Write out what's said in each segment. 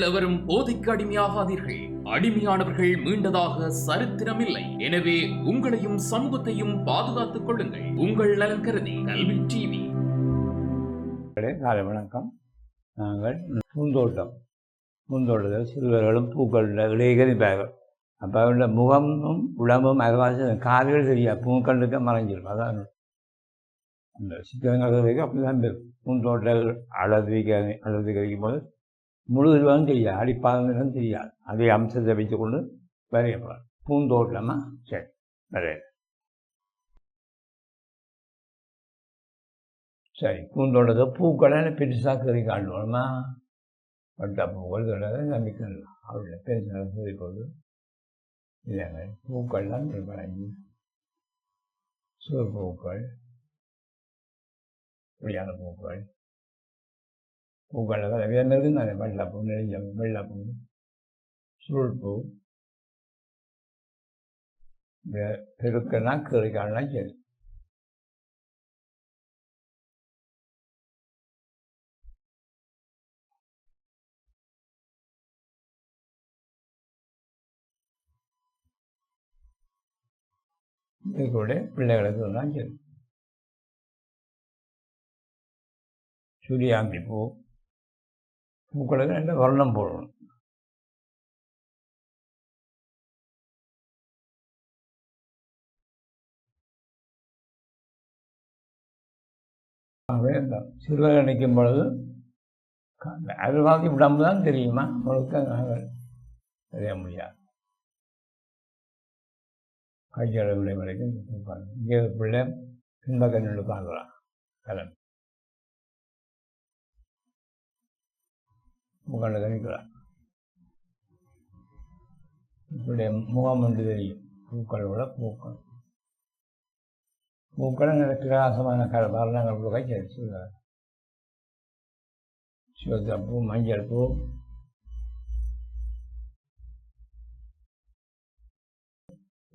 நீங்கள் எவரும் போதைக்கு அடிமையாகாதீர்கள். அடிமையானவர்கள் மீண்டதாக சரித்திரமில்லை. எனவே உங்களையும் சமூகத்தையும் பாதுகாத்துக் கொள்ளுங்கள். உங்கள் நலன் கருதி கல்வி டிவி. காலை வணக்கம். நாங்கள் பூந்தோட்டம் பூந்தோட்டத்தில் சிறுவர்களும் பூக்கள் இடையகதிப்பார்கள் அப்போ அவருடைய முகமும் உடம்பும் அதுவாசி கால்கள் சரியா? பூக்கள் இருக்க மறைஞ்சிடும் அதான் அந்த சித்திரங்கள் அப்படி தான் பூந்தோட்டங்கள் அழகு வைக்க அழகு வைக்கும் போது முழு இதுவும் தெரியாது. அடிப்பாகம் தெரியாது. அதே அம்சத்தை வைத்துக்கொண்டு வரையப்படாது பூந்தோட்டமா? சரி. வரைய சரி. பூந்தோட்டத்தை பூக்களை பெருசாக கறி காட்டணுமா? பட்டா பூக்கள் தொடர நம்பிக்கை அவருடைய பெருசாக கறி போட்டு இல்லைங்க பூக்கள்லாம் வழங்கி சிவப்பூக்கள் இப்படியான பூக்கள். பூக்கள் வேறு இருந்தாங்க வெள்ளைப்பூ நெஞ்சம் வெள்ளைப்பூ சுருள்பூ பெருக்கெல்லாம் கறிக்காலாம் சரி இது கூட பிள்ளைகளுக்கு தான் சரி சூரியாம்பி பூ. பூக்களுக்கு ரெண்டு வர்ணம் போடணும்? வேண்டாம். இந்த சிறுவர் நிற்கும் பொழுது அருள்வாதி விடாமல் தான் தெரியுமா? முழுக்க நாங்கள் தெரிய முடியாது. கையளவு விலை வரைக்கும் இங்கே பிள்ளை பின்பக்கம் பார்க்கலாம் கலன் முகண்ட கணிக்கலாம் இப்படி முகம் என்று தெரியும். பூக்களோட பூக்கள். பூக்கள் நல்ல பிரகாசமான கல வர்ணங்கள் கூட சொல்லுவார் சிவத்தப்பூ மஞ்சள் பூ.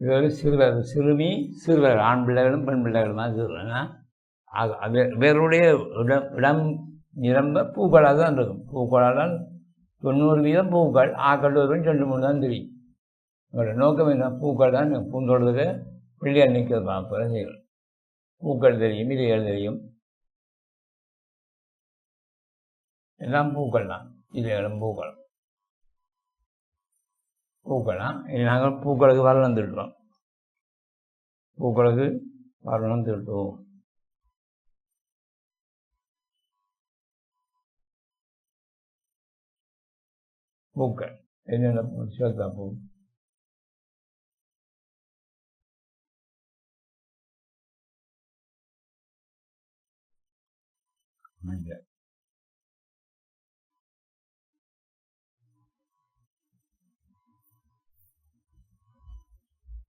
இது சிறுவர் சிறுமி சிறுவர். ஆண் பிள்ளைகளும் பெண் பிள்ளைகளுமா சிறுவன் வேறுடைய இடம் இடம் நிரம்ப பூக்களாக தான் இருக்கும். பூக்களால் தொண்ணூறு வீதம் பூக்கள் ஆக்கள் வரும் ரெண்டு மூணு தான் தெரியும். எங்களோட நோக்கம் என்ன? பூக்கள் தான் பூந்தோட்டத்துக்கு பிள்ளையார் நிற்கிறது பார்ப்பது செய்யணும் பூக்கள் தெரியும் இலைகள் தெரியும். எல்லாம் பூக்கள் தான். இலைகளும் பூக்கள் பூக்கள்லாம் நாங்கள் பூக்களுக்கு வரணும் திருட்டுறோம் பூக்களுக்கு வரணும் திருட்டுவோம் பூக்கள். என்னென்ன சிவத்தா பூ? மஞ்சள்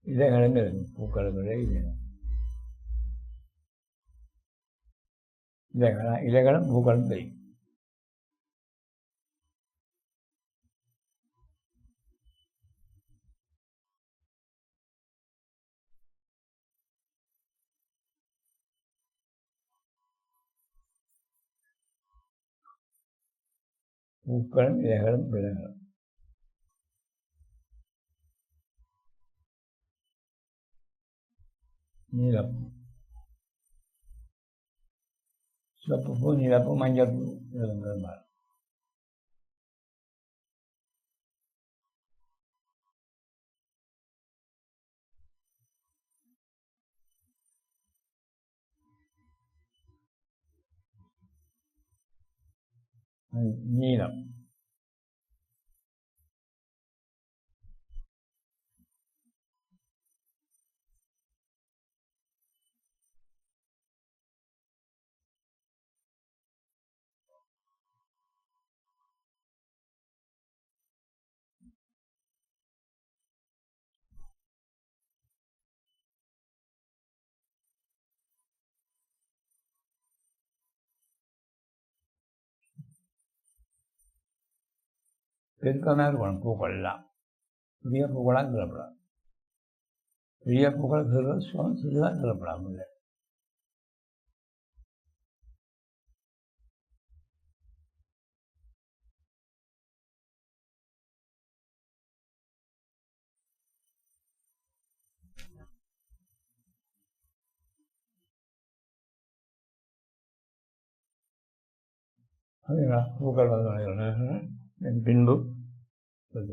இலைகளும் இருக்கும் பூக்களுக்குள்ளே இல்லை இலைகளும் பூக்களும் தெரியும். பூக்களும் இலைகளும் விலங்களும் நீலம் சிவப்பு பூ நீலப்பூ மஞ்சள் பூ இதுங்கிறது நீலம் கேட்கனா இருக்கணும் பூக்கள்லாம் பெரிய புகழாக கிளப்பலாம் பெரிய புகழ் சுவம் சிறிதாக கிளப்பலாம் இல்லை பூக்கள் வந்து and window pues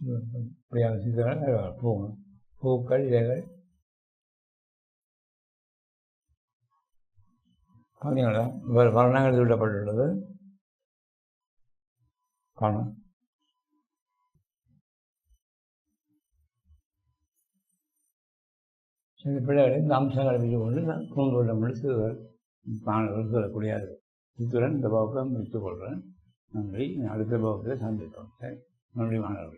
இப்படியான சித்திரங்கள் பூங்க பூக்கள் இலைகள். பார்த்தீங்களா வர்ணங்கள் விடப்பட்டுள்ளது காணும். சில பிள்ளைகளை இந்த அம்சங்களை வச்சு கொண்டு நான் பூந்தோட்டம் முடித்து மாணவர்கள் சொல்லக்கூடியது இத்துடன் இந்த வகுப்பை முடித்துக் கொள்கிறேன். நன்றி. அடுத்த வகுப்பில் சந்திப்போம். சரி. நன்றி மாணவர்கள்.